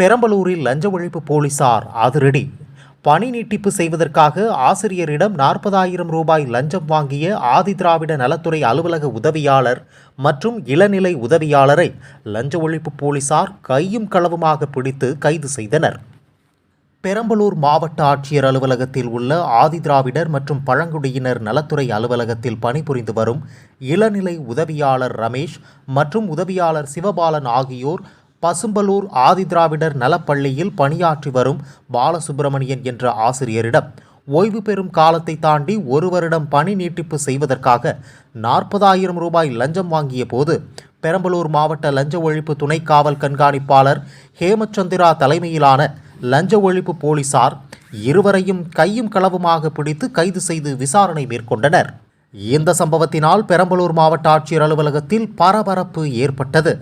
பெரம்பலூரில் லஞ்ச ஒழிப்பு போலீசார் அதிரடி. பணி நீட்டிப்பு செய்வதற்காக ஆசிரியரிடம் நாற்பதாயிரம் ரூபாய் லஞ்சம் வாங்கிய ஆதிதிராவிட நலத்துறை அலுவலக உதவியாளர் மற்றும் இளநிலை உதவியாளரை லஞ்ச ஒழிப்பு போலீசார் கையும் களவுமாக பிடித்து கைது செய்தனர். பெரம்பலூர் மாவட்ட ஆட்சியர் அலுவலகத்தில் உள்ள ஆதிதிராவிடர் மற்றும் பழங்குடியினர் நலத்துறை அலுவலகத்தில் பணிபுரிந்து வரும் இளநிலை உதவியாளர் ரமேஷ் மற்றும் உதவியாளர் சிவபாலன் ஆகியோர் பசும்பலூர் ஆதிதிராவிடர் நலப்பள்ளியில் பணியாற்றி வரும் பாலசுப்பிரமணியன் என்ற ஆசிரியரிடம் ஓய்வு பெறும் காலத்தை தாண்டி ஒரு வருடம் பணி நீட்டிப்பு செய்வதற்காக நாற்பதாயிரம் ரூபாய் லஞ்சம் வாங்கிய போது பெரம்பலூர் மாவட்ட லஞ்ச ஒழிப்பு துணை காவல் கண்காணிப்பாளர் ஹேமச்சந்திரா தலைமையிலான லஞ்ச ஒழிப்பு போலீசார் இருவரையும் கையும் களவுமாக பிடித்து கைது செய்து விசாரணை மேற்கொண்டனர். இந்த சம்பவத்தினால் பெரம்பலூர் மாவட்ட ஆட்சியர் அலுவலகத்தில் பரபரப்பு ஏற்பட்டது.